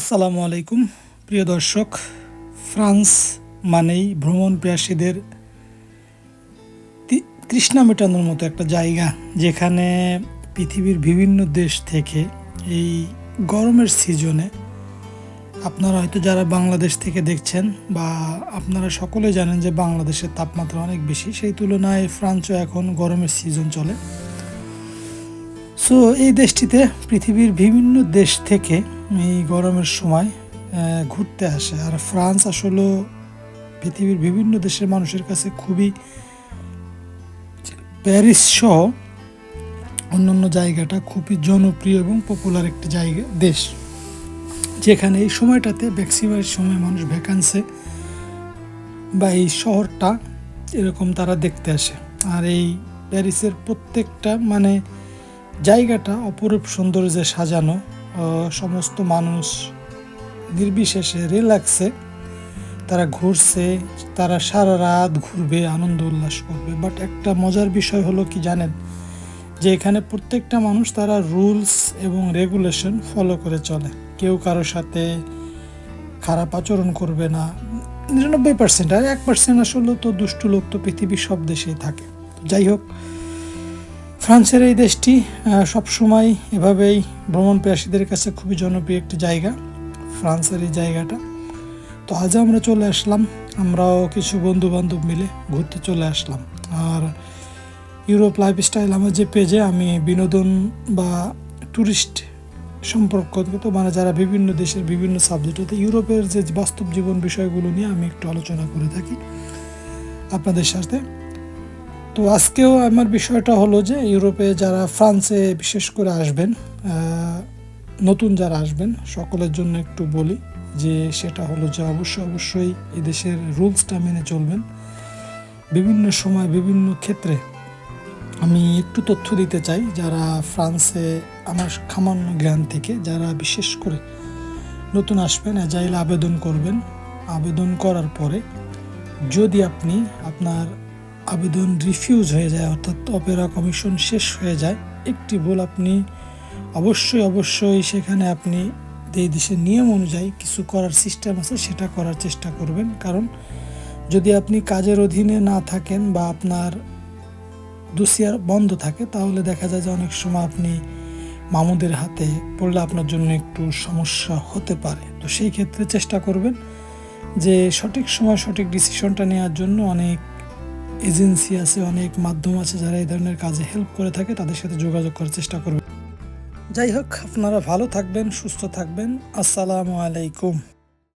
আসসালামু আলাইকুম। প্রিয় দর্শক, ফ্রান্স মানেই ভ্রমণ প্রিয়াসীদের তৃষ্ণা মেটানোর মতো একটা জায়গা, যেখানে পৃথিবীর বিভিন্ন দেশ থেকে এই গরমের সিজনে আপনারা হয়তো যারা বাংলাদেশ থেকে দেখছেন বা আপনারা সকলে জানেন যে বাংলাদেশের তাপমাত্রা অনেক বেশি, সেই তুলনায় ফ্রান্সও এখন গরমের সিজন চলে। সো এই দেশটিতে পৃথিবীর বিভিন্ন দেশ থেকে এই গরমের সময় ঘুরতে আসে। আর ফ্রান্স আসলে পৃথিবীর বিভিন্ন দেশের মানুষের কাছে খুবই প্যারিস সহ অন্যান্য জায়গাটা খুবই জনপ্রিয় এবং পপুলার একটি জায়গা, দেশ। যেখানে এই সময়টাতে ম্যাক্সিমাম সময় মানুষ ভ্যাকান্সে বা এই শহরটা এরকম তারা দেখতে আসে। আর এই প্যারিসের প্রত্যেকটা মানে জায়গাটা অপরূপ সৌন্দর্যে সাজানো সমস্ত মানুষ নির্বিশেষে রিল্যাক্সে তারা ঘুরছে, তারা সারা রাত ঘুরবে, আনন্দ উল্লাস করবে। বাট একটা মজার বিষয় হলো কি জানেন? যে এখানে প্রত্যেকটা মানুষ তারা রুলস এবং রেগুলেশন ফলো করে চলে। কেউ কারোর সাথে খারাপ আচরণ করবে না। নিরানব্বই পার্সেন্ট আর এক পার্সেন্ট আসলে তো দুষ্টু লোক তো পৃথিবীর সব দেশেই থাকে। যাই হোক ফ্রান্সের এই দেশটি সবসময় এভাবেই ভ্রমণ পেয়াসীদের কাছে খুবই জনপ্রিয় একটি জায়গা, ফ্রান্সের এই জায়গাটা। তো আজ আমরা চলে আসলাম, আমরাও কিছু বন্ধু বান্ধব মিলে ঘুরতে চলে আসলাম। আর ইউরোপ লাইফস্টাইল আমার যে পেজে আমি বিনোদন বা ট্যুরিস্ট সম্পর্কিত মানে যারা বিভিন্ন দেশের বিভিন্ন সাবজেক্ট হতে ইউরোপের যে বাস্তব জীবন বিষয়গুলো নিয়ে আমি একটু আলোচনা করে থাকি আপনাদের সাথে। তো আজকেও আমার বিষয়টা হলো যে ইউরোপে যারা ফ্রান্সে বিশেষ করে আসবেন নতুন যারা আসবেন, সকলের জন্য একটু বলি যে সেটা হলো যে অবশ্যই অবশ্যই এই দেশের রুলসটা মেনে চলবেন। বিভিন্ন সময় বিভিন্ন ক্ষেত্রে আমি একটু তথ্য দিতে চাই, যারা ফ্রান্সে আমার সামান্য জ্ঞান থেকে, যারা বিশেষ করে নতুন আসবেন, এজাইল আবেদন করবেন। আবেদন করার পরে যদি আপনি আপনার আবেদন রিফিউজ হয়ে যায়, অর্থাৎ অপেরা কমিশন শেষ হয়ে যায়। একটি ভুল আপনি অবশ্যই অবশ্যই সেখানে আপনি এই দেশের নিয়ম অনুযায়ী কিছু করার সিস্টেম আছে, সেটা করার চেষ্টা করবেন। কারণ যদি আপনি কাজের অধীনে না থাকেন বা আপনার দুসিয়ার বন্ধ থাকে, তাহলে দেখা যায় যে অনেক সময় আপনি মামুদের হাতে পড়লে আপনার জন্য একটু সমস্যা হতে পারে। তো সেই ক্ষেত্রে চেষ্টা করবেন যে সঠিক সময় সঠিক ডিসিশনটা নেওয়ার জন্য অনেক এজেন্সি আছে, অনেক মাধ্যম আছে যারা এই ধরনের কাজে হেল্প করে থাকে, তাদের সাথে যোগাযোগ করার চেষ্টা করবেন। যাই হোক, আপনারা ভালো থাকবেন, সুস্থ থাকবেন। আসসালামু আলাইকুম।